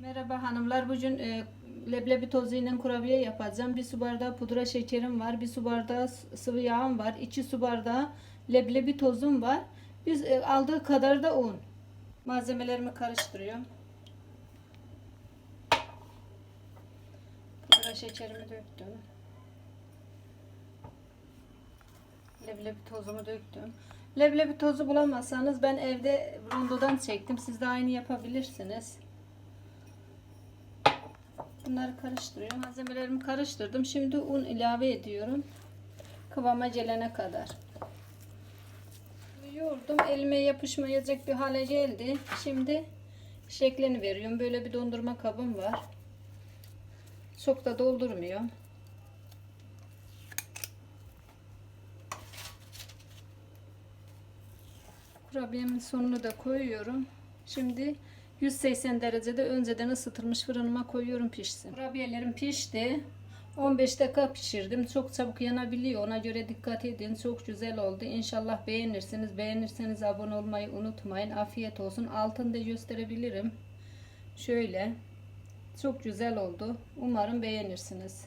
Merhaba hanımlar. Bugün e, leblebi tozuyla kurabiye yapacağım. Bir su bardağı pudra şekerim var. Bir su bardağı sıvı yağım var. iki su bardağı leblebi tozum var. Biz e, aldığı kadar da un. Malzemelerimi karıştırıyorum. Pudra şekerimi döktüm. Leblebi tozumu döktüm. Leblebi tozu bulamazsanız ben evde rondodan çektim. Siz de aynı yapabilirsiniz. Bunları karıştırıyorum. Malzemelerimi karıştırdım. Şimdi un ilave ediyorum. Kıvama gelene kadar. Yoğurdum. Elime yapışmayacak bir hale geldi. Şimdi şeklini veriyorum. Böyle bir dondurma kabım var. Çok da doldurmuyorum. Kurabiyemin sonunu da koyuyorum. Şimdi 180 derecede önceden ısıtılmış fırınıma koyuyorum pişsin. Kurabiyelerim pişti. 15 dakika pişirdim. Çok çabuk yanabiliyor. Ona göre dikkat edin. Çok güzel oldu. İnşallah beğenirsiniz. Beğenirseniz abone olmayı unutmayın. Afiyet olsun. Altını da gösterebilirim. Şöyle. Çok güzel oldu. Umarım beğenirsiniz.